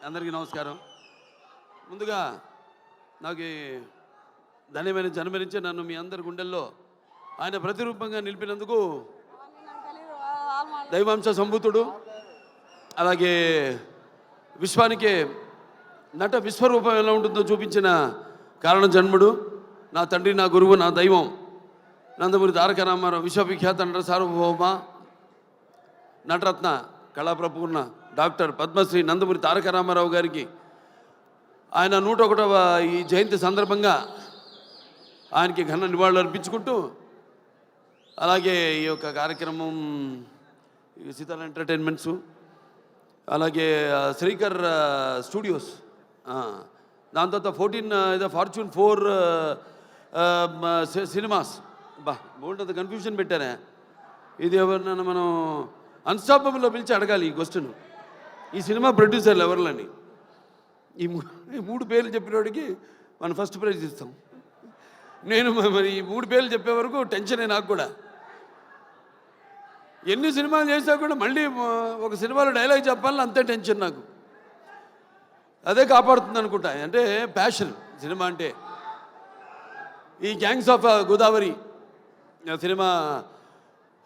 అందరికీ నమస్కారం. ముందుగా నాకు ధన్యమైన జన్మనించి నన్ను మీ అందరి గుండెల్లో ఆయన ప్రతిరూపంగా నిలిపినందుకు దైవాంశ సంభూతుడు అలాగే విశ్వానికి నట విశ్వరూపం ఎలా ఉంటుందో చూపించిన కారణ జన్ముడు నా తండ్రి నా గురువు నా దైవం నందమూరి తారక రామారావు విశ్వవిఖ్యాత నట సార్వభౌమ నటరత్న కళాప్రపూర్ణ డాక్టర్ పద్మశ్రీ నందమూరి తారక రామారావు గారికి. ఆయన నూట ఒకటవ ఈ జయంతి సందర్భంగా ఆయనకి ఘన నివాళులు అర్పించుకుంటూ అలాగే ఈ యొక్క కార్యక్రమం ఈ సీతాల ఎంటర్టైన్మెంట్స్ అలాగే శ్రీకర్ స్టూడియోస్ దాని తర్వాత ఫోర్టీన్ ఇదో ఫార్చ్యూన్ ఫోర్ సినిమాస్. బా బాగుంటుంది కన్ఫ్యూజన్ పెట్టానే ఇది ఎవరినైనా మనం అన్స్టాపబుల్లో పిలిచి అడగాలి ఈ క్వశ్చన్. ఈ సినిమా ప్రొడ్యూసర్లు ఎవరులని ఈ మూడు పేర్లు చెప్పినోడికి మనం ఫస్ట్ ప్రైజ్ ఇస్తాం. నేను మరి ఈ మూడు పేర్లు చెప్పే వరకు టెన్షనే నాకు కూడా. ఎన్ని సినిమాలు చేసినా కూడా మళ్ళీ ఒక సినిమాలో డైలాగ్ చెప్పాలని అంతే టెన్షన్ నాకు. అదే కాపాడుతుంది అనుకుంటా. అంటే ప్యాషన్ సినిమా అంటే. ఈ గ్యాంగ్స్ ఆఫ్ గోదావరి సినిమా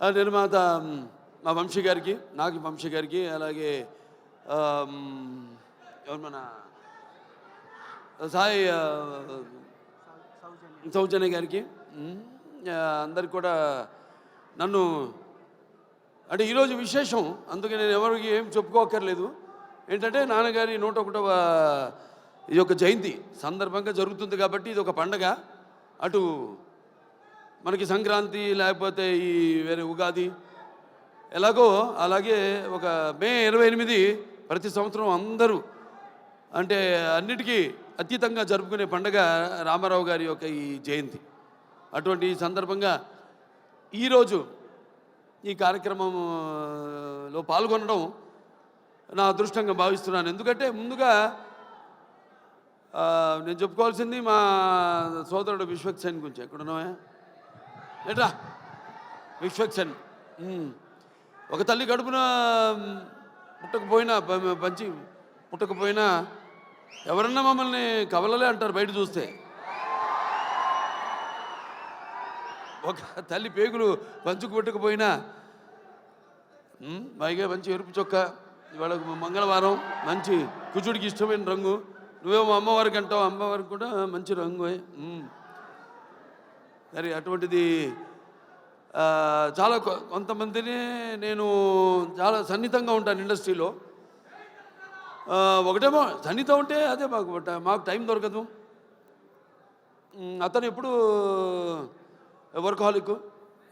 నిర్మాత మా వంశీ గారికి నాకు వంశీ గారికి అలాగే ఎవరు మన సాయి సౌజన్య గారికి అందరికి కూడా నన్ను అంటే ఈరోజు విశేషం. అందుకే నేను ఎవరికి ఏం చెప్పుకోకర్లేదు ఏంటంటే నాన్నగారి నూట ఒకటవ ఈ యొక్క జయంతి సందర్భంగా జరుగుతుంది కాబట్టి ఇది ఒక పండగ. అటు మనకి సంక్రాంతి లేకపోతే ఈ వేరే ఉగాది ఎలాగో అలాగే ఒక మే ఇరవై ఎనిమిది ప్రతి సంవత్సరం అందరూ అంటే అన్నిటికీ అతీతంగా జరుపుకునే పండగ రామారావు గారి యొక్క ఈ జయంతి. అటువంటి ఈ సందర్భంగా ఈరోజు ఈ కార్యక్రమంలో పాల్గొనడం నా అదృష్టంగా భావిస్తున్నాను. ఎందుకంటే ముందుగా నేను చెప్పుకోవాల్సింది మా సోదరుడు విశ్వక్సేన్ గురించి. ఎక్కడున్నావా? ఏట్రా? విశ్వక్సేన్ ఒక తల్లి గడుపున పుట్టకపోయినా మంచి పంచి పుట్టకపోయినా ఎవరన్నా మమ్మల్ని కవలలే అంటారు బయట చూస్తే. ఒక తల్లి పేగులు పంచుకు పుట్టకపోయినా పైగా మంచి ఎరుపు చొక్క ఇవాళ మంగళవారం మంచి కుచుడికి ఇష్టమైన రంగు. నువ్వేమో అమ్మవారికి అంటావు అమ్మవారికి కూడా మంచి రంగు సరే మరి అటువంటిది చాలా కొ- కొంతమందిని నేను చాలా సన్నిహితంగా ఉంటాను ఇండస్ట్రీలో. ఒకటేమో సన్నిహితం ఉంటే అదే మాకు మాకు టైం దొరకదు. అతను ఎప్పుడు వర్కాలిక్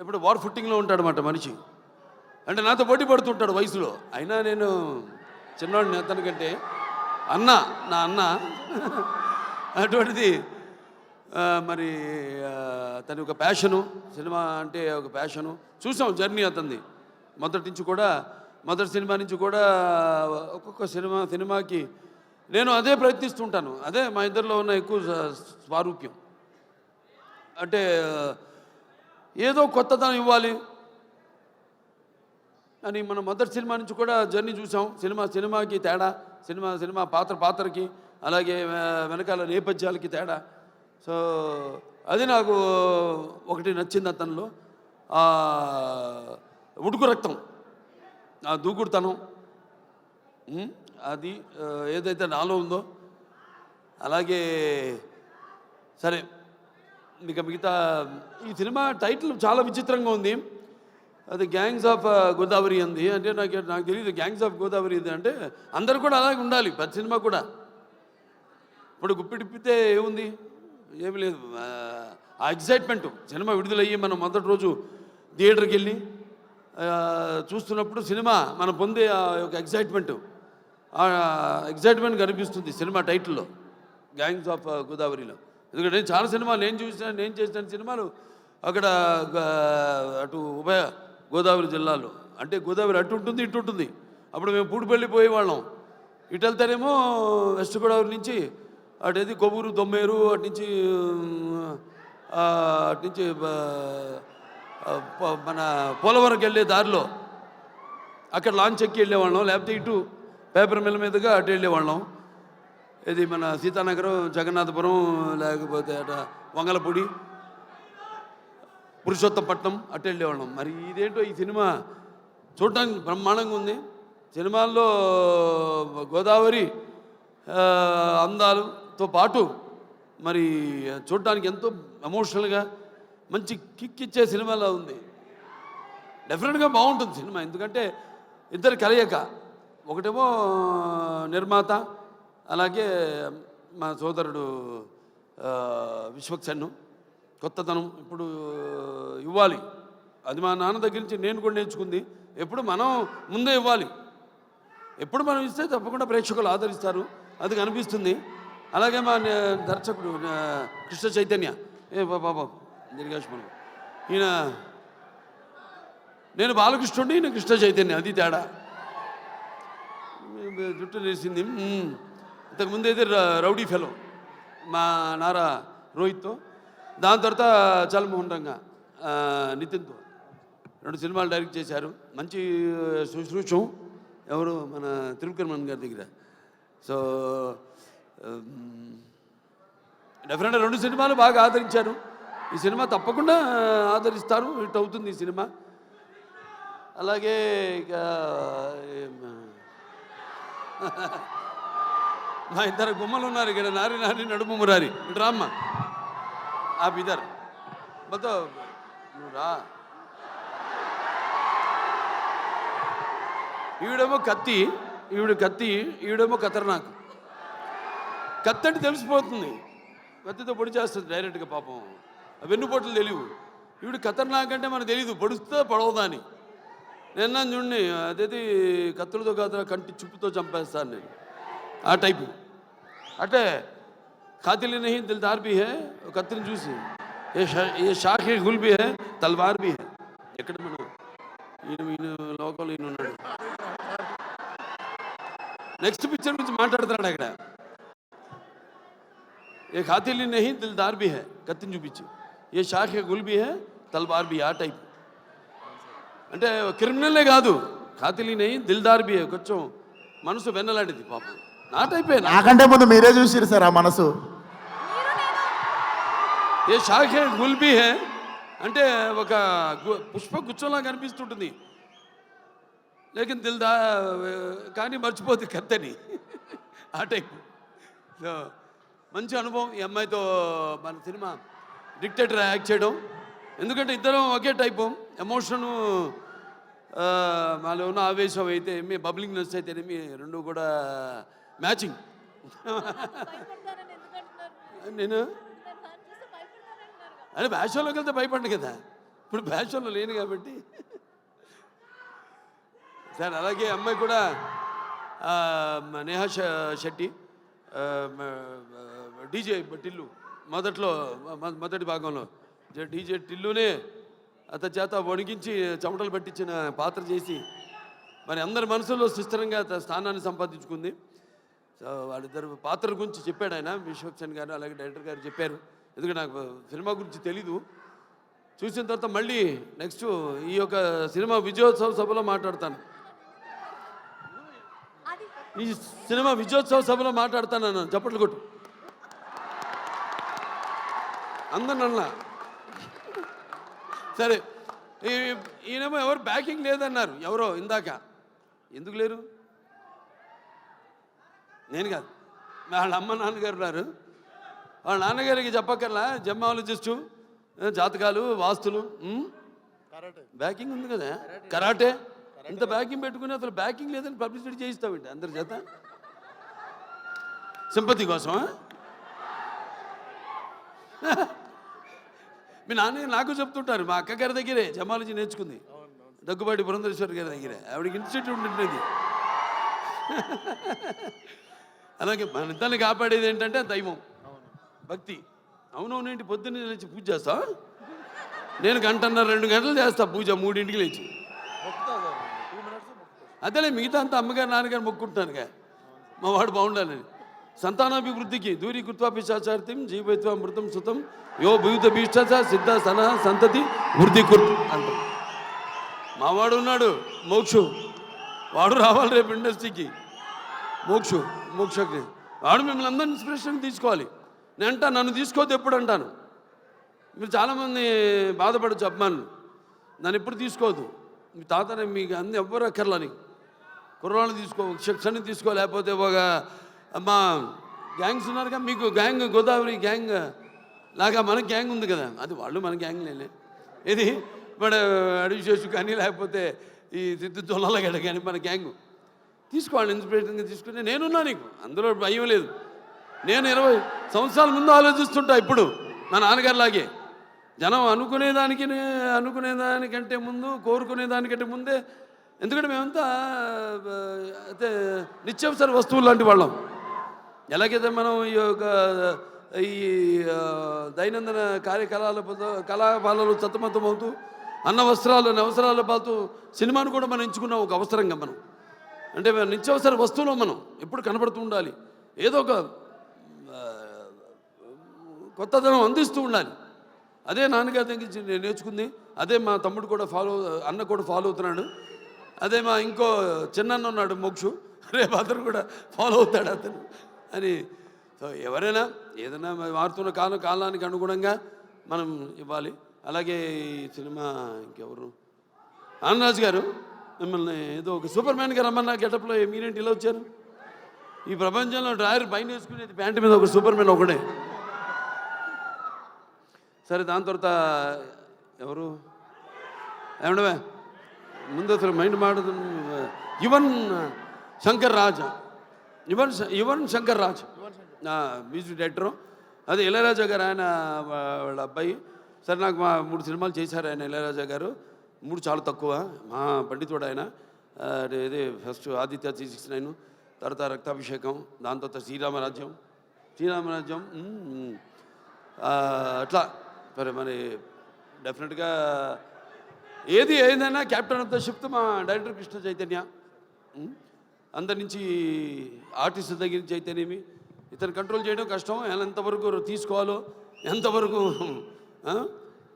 ఎప్పుడు వార్ ఫుట్టింగ్లో ఉంటాడనమాట మనిషి. అంటే నాతో పోటీ పడుతుంటాడు వయసులో. అయినా నేను చిన్నవాడిని అతనికంటే అన్న నా అన్న అటువంటిది మరి తన ఒక ప్యాషను సినిమా అంటే ఒక ప్యాషను. చూసాం జర్నీ అతనిది. మొదటి నుంచి కూడా మొదటి సినిమా నుంచి కూడా ఒక్కొక్క సినిమా సినిమాకి నేను అదే ప్రయత్నిస్తుంటాను. అదే మా ఇద్దరిలో ఉన్న ఎక్కువ స్వారూప్యం. అంటే ఏదో కొత్తదనం ఇవ్వాలి అని మన మొదటి సినిమా నుంచి కూడా జర్నీ చూసాం. సినిమా సినిమాకి తేడా సినిమా సినిమా పాత్ర పాత్రకి అలాగే వెనకాల నేపథ్యాలకి తేడా. సో అది నాకు ఒకటి నచ్చింది అతనిలో. ఉడుకు రక్తం. ఆ దూకుడుతనం. అది ఏదైతే నాలో ఉందో. అలాగే సరే ఇక మిగతా ఈ సినిమా టైటిల్ చాలా విచిత్రంగా ఉంది. అది గ్యాంగ్స్ ఆఫ్ గోదావరి అంది. అంటే నాకు నాకు తెలియదు గ్యాంగ్స్ ఆఫ్ గోదావరి ఇది అంటే అందరు కూడా అలాగే ఉండాలి ప్రతి సినిమా కూడా. ఇప్పుడు గుప్పిడిప్పితే ఏముంది? ఏమి లేదు. ఆ, ఎగ్జైట్మెంట్ సినిమా విడుదలయ్యి మనం మొదటి రోజు థియేటర్కి వెళ్ళి చూస్తున్నప్పుడు సినిమా మనం పొందే ఆ యొక్క ఎగ్జైట్మెంట్ ఆ ఎగ్జైట్మెంట్ కనిపిస్తుంది సినిమా టైటిల్లో గ్యాంగ్స్ ఆఫ్ గోదావరిలో. ఎందుకంటే నేను చాలా సినిమాలు నేను చూసిన నేను చేసిన సినిమాలు అక్కడ అటు ఉభయ గోదావరి జిల్లాలో అంటే గోదావరి అటు ఉంటుంది ఇటు ఉంటుంది. అప్పుడు మేము పూడిపల్లి పోయేవాళ్ళం. ఇటు వెళ్తేనేమో వెస్ట్ గోదావరి నుంచి అటేది కొవ్వూరు దొమ్మేరు అటు నుంచి అటు నుంచి మన పోలవరంకి వెళ్ళే దారిలో అక్కడ లాంచ్ ఎక్కి వెళ్ళేవాళ్ళం లేకపోతే ఇటు పేపర్ మిల్ మీదుగా అటు వెళ్ళేవాళ్ళం. ఇది మన సీతానగరం జగన్నాథపురం లేకపోతే అట వంగలపూడి పురుషోత్తపట్నం అటు వెళ్ళేవాళ్ళం. మరి ఇదేంటో ఈ సినిమా చూడటానికి బ్రహ్మాండంగా ఉంది. సినిమాల్లో గోదావరి అందాలు తో పాటు మరి చూడడానికి ఎంతో ఎమోషనల్గా మంచి కిక్ ఇచ్చే సినిమాలా ఉంది. డెఫినెట్గా బాగుంటుంది సినిమా. ఎందుకంటే ఇద్దరు కలయిక. ఒకటేమో నిర్మాత అలాగే మా సోదరుడు విశ్వక్సన్ను కొత్తతనం ఇప్పుడు ఇవ్వాలి. అది మా నాన్న దగ్గర నుంచి నేను కూడా నేర్చుకుంది. ఎప్పుడు మనం ముందే ఇవ్వాలి. ఎప్పుడు మనం ఇస్తే తప్పకుండా ప్రేక్షకులు ఆదరిస్తారు. అది కనిపిస్తుంది అలాగే మా దర్శకుడు కృష్ణ చైతన్య. ఏ బాబా దీర్ఘాష్మణం ఈయన నేను బాలకృష్ణుడి ఈయన కృష్ణ చైతన్య అది తేడా. జుట్టు లేచింది ఇంతకుముందు అయితే రౌడీ ఫెలో మా నారా రోహిత్తో. దాని తర్వాత చలమోహన్ రంగా నితిన్తో. రెండు సినిమాలు డైరెక్ట్ చేశారు. మంచి శుశ్రూషం. ఎవరు? మన తిరుపతిమన్ గారి దగ్గర. సో డెఫినెట్గా రెండు సినిమాలు బాగా ఆదరించారు. ఈ సినిమా తప్పకుండా ఆదరిస్తారు. హిట్ అవుతుంది ఈ సినిమా. అలాగే ఇక మా ఇద్దరు గుమ్మలు ఉన్నారు ఇక్కడ. నారి నారి నడుము మురారి. ఇటు రామ్మ ఆ బిదర్. మొత్తం నువ్వు రా. ఈవిడేమో కత్తి ఈవిడ కత్తి ఈవిడేమో ఖతర్నాక్. కత్తంటే అంటే తెలిసిపోతుంది. కత్తితో పొడి చేస్తుంది డైరెక్ట్గా పాపం. ఆ వెన్నుపోట్లు తెలియవు. ఈవిడ ఖతర్నాక్ నాకంటే మనకు తెలియదు పొడుస్తుందా పొడవదా అని నిన్న చూడండి అదేది కత్తులతో కాదు కంటి చుప్పుతో చంపేస్తాను నేను. ఆ టైపు. అంటే ఖాతిలి నహి దిల్దార్ బి హే? కత్తిని చూసి. ఏ ఏ షాఖే గుల్ బి హే? తల్వార్ బి హే? ఎక్కడ మనం ఈయన ఈయన లోకంలో ఈయన ఉన్నాడు. నెక్స్ట్ పిక్చర్ గురించి మాట్లాడుతున్నాడు అక్కడ. ఏ ఖాతిలి నహి దిల్దార్ బి హే కత్తిని చూపించి ఏ షాఖే గుల్ బి హే తల్వార్ బి ఆ టైప్ అంటే క్రిమినల్లే కాదు ఖాతిలి నహి దిల్దార్ బి కొంచెం మనసు వెన్నలాంటిది పాపం నా టైపే నాకంటే ముందు మీరే చూసిరు సార్ ఆ మనసు ఏ షాఖే గుల్బీ హే అంటే ఒక పుష్ప గుచ్చంలా కనిపిస్తుంటుంది లేకిన్ దిల్దా కానీ మర్చిపోతుంది కత్తని ఆ టైప్ సో మంచి అనుభవం ఈ అమ్మాయితో మన సినిమా డిక్టేటర్ యాక్ట్ చేయడం. ఎందుకంటే ఇద్దరం ఒకే టైపు ఎమోషను మాలో ఉన్న ఆవేశం అయితే మీ బబ్లింగ్నెస్ అయితేనేమి రెండు కూడా మ్యాచింగ్ నేను? అంటే బ్యాషోలోకి వెళ్తే భయపడ్డు కదా. ఇప్పుడు బ్యాషోలో లేను కాబట్టి. సార్ అలాగే అమ్మాయి కూడా మ- నేహా శెట్టి డీజే టిల్లు. మొదట్లో మొదటి భాగంలో. డీజే టిల్లునే అత చేత వణికించి చెమటలు పట్టించిన పాత్ర చేసి మరి అందరి మనసులో సుస్థిరంగా స్థానాన్ని సంపాదించుకుంది. సో వాళ్ళిద్దరు పాత్ర గురించి చెప్పాడు ఆయన. విశ్వక్సేన్ గారు అలాగే డైరెక్టర్ గారు చెప్పారు. ఎందుకంటే నాకు సినిమా గురించి తెలీదు. చూసిన తర్వాత మళ్ళీ నెక్స్ట్ ఈ యొక్క సినిమా విజయోత్సవ సభలో మాట్లాడతాను. ఈ సినిమా విజయోత్సవ సభలో మాట్లాడతాను చప్పట్లు కొట్టు. అందరినల్లా సరే ఈ- ఈయనేమో ఎవరు బ్యాకింగ్ లేదన్నారు. ఎవరో ఇందాక. ఎందుకు లేరు? నేను కాదు. వాళ్ళ అమ్మ నాన్నగారు ఉన్నారు. వాళ్ళ నాన్నగారికి చెప్పక్కర్లా? జమ్మాలజిస్టు జాతకాలు వాస్తులు? బ్యాకింగ్ ఉంది కదా? కరాటే. ఇంత బ్యాకింగ్ పెట్టుకుని అసలు బ్యాకింగ్ లేదని పబ్లిసిటీ చేయిస్తామండి అందరి చేత. సింపతి కోసమా? మీ నాన్న నాకు చెప్తుంటారు మా అక్క గారి దగ్గరే జమాలజీ నేర్చుకుంది. దగ్గుబాటి పురంధరేశ్వరి గారి దగ్గరే. ఆవిడకి ఇన్స్టిట్యూట్ ఉంటుంది అలాగే మన ఇద్దరిని కాపాడేది ఏంటంటే దైవం. భక్తి. అవునవునేంటి పొద్దున్నే లేచి పూజ చేస్తా నేను గంటన్నర రెండు గంటలు చేస్తా పూజ మూడింటికి లేచి. అదేలే మిగతా అంతా అమ్మగారు నాన్నగారు మొక్కుంటానుగా మా వాడు బాగుండాలని. సంతానాభివృద్ధికి దూరీకృత్వా పిశాచార్థం జీవైత్వ మృతం సుతం యో భూత భీష్ట సిద్ధ సన సంతతి వృద్ధి కుర్తు అంటాం. మావాడు ఉన్నాడు మోక్షు. వాడు రావాలి రేపు ఇండస్ట్రీకి. మోక్షు మోక్షకి వాడు మిమ్మల్ని అందరిని ఇన్స్పిరేషన్ తీసుకోవాలి. నేను అంటా నన్ను తీసుకోవద్దు ఎప్పుడు అంటాను. మీరు చాలామంది బాధపడచ్చు అభిమానులు. నన్ను ఎప్పుడు తీసుకోవద్దు. మీ తాతనే మీకు అన్ని ఎవ్వరు అక్కర్లని. నీకు కుర్రాళ్ళు తీసుకో శిక్షణ తీసుకో లేకపోతే ఒక మా గ్యాంగ్స్ ఉన్నారుగా మీకు గ్యాంగ్ గోదావరి గ్యాంగ్ లాగా మన గ్యాంగ్ ఉంది కదా. అది వాళ్ళు మన గ్యాంగ్ లేలే. ఇది మన అడివిశేషు కానీ లేకపోతే ఈ సిద్ధు తొలగడ కానీ మన గ్యాంగ్ తీసుకోవాలి ఇన్స్పిరేషన్గా తీసుకుని నేనున్నా నీకు. అందులో భయం లేదు. నేను ఇరవై సంవత్సరాల ముందు ఆలోచిస్తుంటా ఇప్పుడు మా నాన్నగారిలాగే. జనం అనుకునేదానికి అనుకునేదానికంటే ముందు కోరుకునేదానికంటే ముందే ఎందుకంటే మేమంతా అయితే నిత్యావసర వస్తువులు లాంటి వాళ్ళం. ఎలాగైతే మనం ఈ యొక్క ఈ దైనందిన కార్యకలాల కళాపాలలో సతమతమవుతూ అన్న వస్త్రాలు అవసరాలు పాలుతూ సినిమాను కూడా మనం ఎంచుకున్నాం ఒక అవసరంగా మనం. అంటే నిత్యావసర వస్తువులో మనం ఎప్పుడు కనబడుతూ ఉండాలి. ఏదో ఒక కొత్తదనం అందిస్తూ ఉండాలి. అదే నాన్నగారి దగ్గర నుంచి నేను నేర్చుకుంది. అదే మా తమ్ముడు కూడా ఫాలో అన్న కూడా ఫాలో అవుతున్నాడు. అదే మా ఇంకో చిన్నన్న ఉన్నాడు మోక్షు. రేపు అతను కూడా ఫాలో అవుతాడు అతను. అని. సో ఎవరైనా ఏదైనా మారుతున్న కాలం కాలానికి అనుగుణంగా మనం ఇవ్వాలి. అలాగే ఈ సినిమా ఇంకెవరు? ఆనందరాజు గారు మిమ్మల్ని ఏదో ఒక సూపర్ మ్యాన్గా రమ్మన్న గెటప్లో మీరేంటి ఇలా వచ్చారు? ఈ ప్రపంచంలో డ్రాయర్ పైన వేసుకునేది ప్యాంటు మీద ఒక సూపర్ మ్యాన్ ఒకడే. సరే దాని తర్వాత ఎవరు? ఏమండవే? ముందు అసలు మైండ్ మాడదు Yuvan Shankar Raj. Yuvan Yuvan Shankar Raja music director. అదే ఇళయరాజా గారు ఆయన వాళ్ళ అబ్బాయి. సరే నాకు మా మూడు సినిమాలు చేశారు ఆయన ఇళయరాజా గారు. మూడు చాలా తక్కువ. మా పండితుడు ఆయన. ఇది first Aditya three six nine తర్వాత రక్తాభిషేకం దాని తర్వాత శ్రీరామరాజ్యం. శ్రీరామరాజ్యం అట్లా. మరి మరి డెఫినెట్గా ఏది ఏదైనా క్యాప్టెన్ ఆఫ్ ద షిఫ్ట్ మా డైరెక్టర్ కృష్ణ చైతన్య. అందరి నుంచి ఆర్టిస్ట్ దగ్గర నుంచి అయితేనేమి? ఇతను కంట్రోల్ చేయడం కష్టం. ఎలా ఎంతవరకు తీసుకోవాలో ఎంతవరకు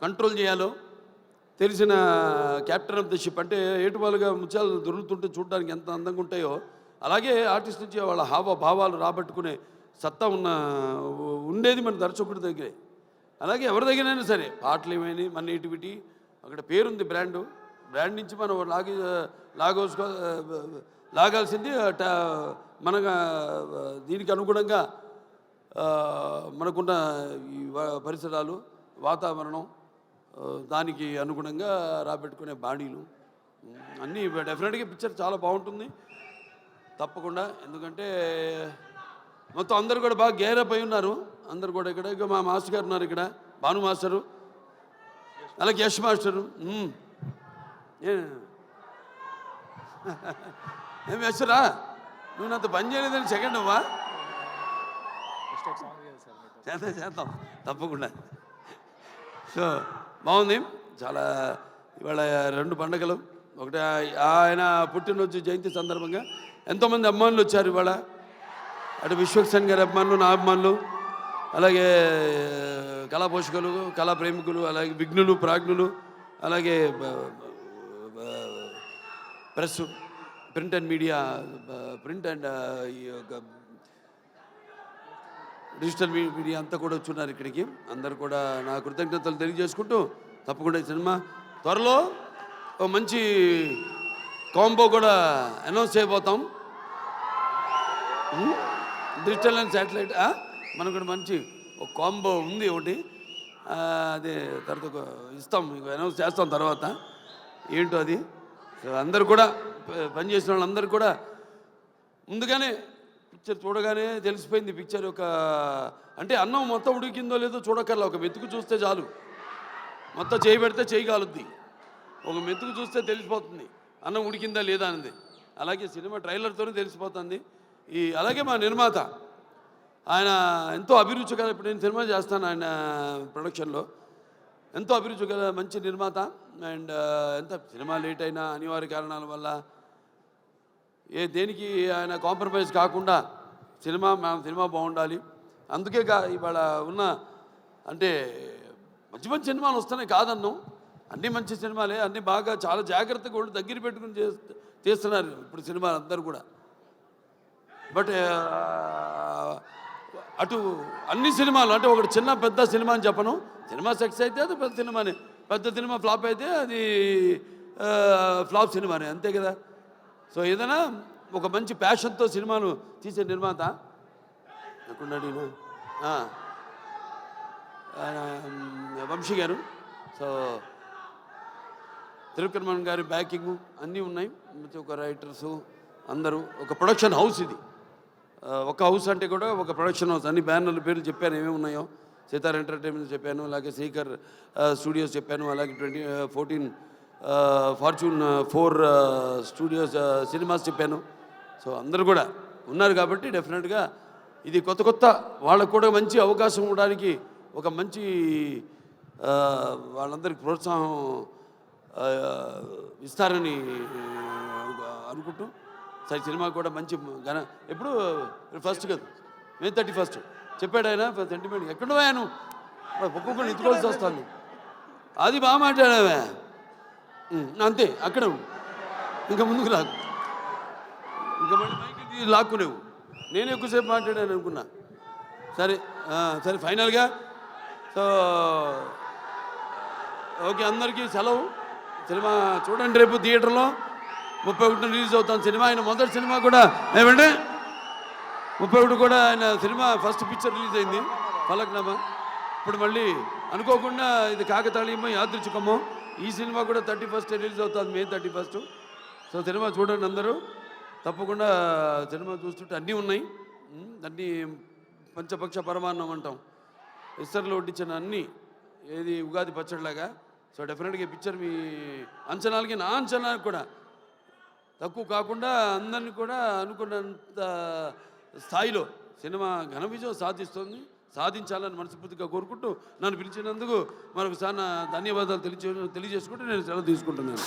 కంట్రోల్ చేయాలో తెలిసిన క్యాప్టెన్ ఆఫ్ ద షిప్ అంటే ఏటువాలుగా ముత్యాలు దొరుకుతుంటే చూడడానికి ఎంత అందంగా ఉంటాయో అలాగే ఆర్టిస్ట్ నుంచి వాళ్ళ హావ భావాలు రాబట్టుకునే సత్తా ఉన్న ఉండేది మన దర్శకుడి దగ్గరే. అలాగే ఎవరి దగ్గరైనా సరే పాటలు ఏమైనా మన నేటివిటీ అక్కడ పేరుంది బ్రాండు. బ్రాండ్ నుంచి మనం లాగి లాగోసుకో లాగాల్సింది మన దీనికి అనుగుణంగా మనకున్న ఈ పరిసరాలు వాతావరణం దానికి అనుగుణంగా రాబెట్టుకునే బాణీలు. అన్నీ డెఫినెట్గా పిక్చర్ చాలా బాగుంటుంది. తప్పకుండా ఎందుకంటే మొత్తం అందరు కూడా బాగా గేరప్ అయి ఉన్నారు. అందరు కూడా ఇక్కడ ఇక మా మాస్టర్ గారు ఉన్నారు ఇక్కడ భాను మాస్టరు అలాగే యష్ మాస్టరు ఏం వేసరా నువ్వు నాతో పని చేయలేదని సెకండ్ అవ్వా చేద్దాం చేద్దాం. తప్పకుండా. సో బాగుంది. చాలా ఇవాళ రెండు పండుగలు. ఒకటి ఆయన పుట్టినరోజు జయంతి సందర్భంగా ఎంతోమంది అభిమానులు వచ్చారు ఇవాళ. అటు విశ్వక్సన్ గారి అభిమానులు నా అభిమానులు. అలాగే కళా పోషకులు కళా ప్రేమికులు అలాగే విఘ్నులు ప్రాజ్ఞులు అలాగే బ- press print and media print and ఈ యొక్క డిజిటల్ మీడియా అంతా కూడా వచ్చున్నారు ఇక్కడికి. అందరు కూడా నా కృతజ్ఞతలు తెలియజేసుకుంటూ తప్పకుండా ఈ సినిమా త్వరలో ఒక మంచి కాంబో కూడా అనౌన్స్ చేయబోతాం. డిజిటల్ అండ్ శాటిలైట్ మనకు కూడా మంచి ఒక కాంబో ఉంది ఒకటి. అది అదే తర్వాత ఇస్తాం మీకు అనౌన్స్ చేస్తాం తర్వాత. ఏంటో అది? అందరు కూడా పనిచేసిన వాళ్ళందరూ కూడా ముందుగానే పిక్చర్ చూడగానే తెలిసిపోయింది. పిక్చర్ ఒక అంటే అన్నం మొత్తం ఉడికిందో లేదో చూడక్కర్లా. ఒక మెతుకు చూస్తే చాలు. మొత్తం చేయి పెడితే చేయి కాలుద్ది. ఒక మెతుకు చూస్తే తెలిసిపోతుంది. అన్నం ఉడికిందా లేదా అనేది అలాగే సినిమా ట్రైలర్తోనే తెలిసిపోతుంది. ఈ అలాగే మా నిర్మాత ఆయన ఎంతో అభిరుచి గల ఇప్పుడు నేను సినిమా చేస్తాను ఆయన ప్రొడక్షన్లో ఎంతో అభిరుచి గల మంచి నిర్మాత. అండ్ ఎంత సినిమా లేట్ అయినా అనివార్య కారణాల వల్ల ఏ దేనికి ఆయన కాంప్రమైజ్ కాకుండా సినిమా మా సినిమా బాగుండాలి. అందుకే కా ఇవాళ ఉన్న అంటే మంచి మంచి సినిమాలు వస్తున్నాయి కాదన్ను. అన్ని మంచి సినిమాలే అన్ని బాగా చాలా జాగ్రత్తగా వాళ్ళు దగ్గర పెట్టుకుని చేస్తు- తీస్తున్నారు ఇప్పుడు సినిమాలు అందరూ కూడా. బట్ అటు అన్ని సినిమాలు అంటే ఒకటి చిన్న పెద్ద సినిమా అని చెప్పను. సినిమా సక్సెస్ అయితే అది పెద్ద సినిమానే. పెద్ద సినిమా ఫ్లాప్ అయితే అది ఫ్లాప్ సినిమానే. అంతే కదా? సో ఏదైనా ఒక మంచి ప్యాషన్తో సినిమాను తీసే నిర్మాత ఎక్కడున్నాడు వంశీ గారు. సో తిరుకర్మన్ గారి బ్యాకింగ్ అన్నీ ఉన్నాయి. ప్రతి ఒక్క రైటర్స్ అందరూ. ఒక ప్రొడక్షన్ హౌస్ ఇది. ఒక హౌస్ అంటే కూడా ఒక ప్రొడక్షన్ హౌస్ అన్ని బ్యానర్ల పేర్లు చెప్పాను ఏమేమి ఉన్నాయో. సీతార్ ఎంటర్టైన్మెంట్ చెప్పాను అలాగే శ్రీకర్ స్టూడియోస్ చెప్పాను అలాగే twenty fourteen fortune four studios cinemas చెప్పాను. సో అందరు కూడా ఉన్నారు కాబట్టి డెఫినెట్గా ఇది కొత్త కొత్త వాళ్ళకు కూడా మంచి అవకాశం ఇవ్వడానికి ఒక మంచి వాళ్ళందరికీ ప్రోత్సాహం ఇస్తారని అనుకుంటూ సరే సినిమా కూడా మంచి ఘన ఎప్పుడు? ఫస్ట్ కదా. May thirty first. చెప్పాడు ఆయన సెంటిమెంట్. ఎక్కడో ఆయన? ఒక్కొక్కరు ఎత్తుకోవాల్సి వస్తాను అది బాగా మాట్లాడావే. అంతే అక్కడ ఇంకా ముందుకు లాగు ఇంకా మళ్ళీ లాక్కునేవు. నేను ఎక్కువసేపు మాట్లాడాను అనుకున్నా. సరే సరే ఫైనల్గా. సో ఓకే అందరికీ సెలవు. సినిమా చూడండి రేపు థియేటర్లో. ముప్పై ఒకటి రిలీజ్ అవుతాను సినిమా. ఆయన మొదటి సినిమా కూడా ఏమంటే ముప్పై ఒకటి కూడా ఆయన సినిమా ఫస్ట్ పిక్చర్ రిలీజ్ అయింది. పలక్నామా ఇప్పుడు మళ్ళీ అనుకోకుండా ఇది కాకతాళీయమో యాదృచ్ఛికమో. ఈ సినిమా కూడా థర్టీ ఫస్ట్ రిలీజ్ అవుతుంది May thirty first. So cinema చూడండి అందరూ. తప్పకుండా సినిమా చూస్తుంటే అన్నీ ఉన్నాయి. అన్నీ పంచపక్ష పరమాన్నం అంటాం. ఇస్తర్లో వడ్డించిన అన్నీ ఏది ఉగాది పచ్చడిలాగా. సో డెఫినెట్గా ఈ పిక్చర్ మీ అంచనాలకి నా అంచనాలకు కూడా. తక్కువ కాకుండా అందరిని కూడా అనుకున్నంత స్థాయిలో సినిమా ఘన విజయం సాధిస్తుంది. సాధించాలని మనస్ఫూర్తిగా కోరుకుంటూ నన్ను పిలిచినందుకు మనకు చాలా ధన్యవాదాలు తెలియజే తెలియజేసుకుంటూ నేను సెలవు తీసుకుంటున్నాను.